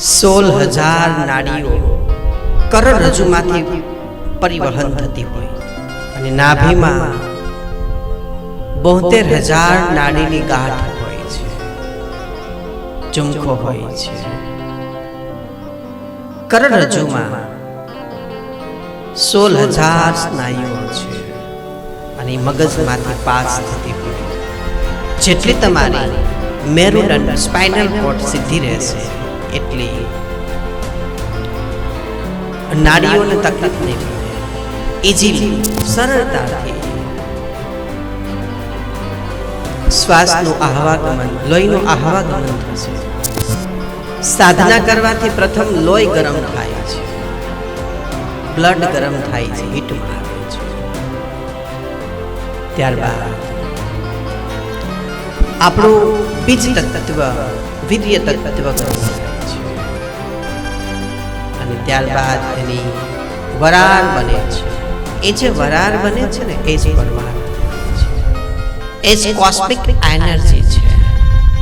સોળ હજાર નાડીઓ કરોડરજ્જુમાંથી પરિવહન થતી હોય. અને નાભીમાં બોતેર હજાર નાડીની ગાંઠ હોય છે. ચુમખો હોય છે. કરોડરજ્જુમાં સોળ હજાર સ્નાયુઓ છે. અને મગજમાંથી પાસ થતી હોય. જેટલી તમારી મેરુદંડ સ્પાઇનલ કોર્ડ સીધી રહેશે. એટલી નાડીઓને તકલીફ નહીં પડે ઇઝીલી સરળતાથી શ્વાસનું આહવાગમન, લોહીનું આહવાગમન થશે સાધના કરવાથી પ્રથમ લોહી ગરમ થાય છે. બ્લડ ગરમ થાય છે, હીટમાં આવે છે. ત્યારબાદ આપણું બીજ તત્વ વીર્ય તત્વ અને ત્યારબાદ એની વરાળ બને છે. એ જે વરાળ બને છે ને, એ જ પરમાણુ એ જ કોસ્મિક એનર્જી છે.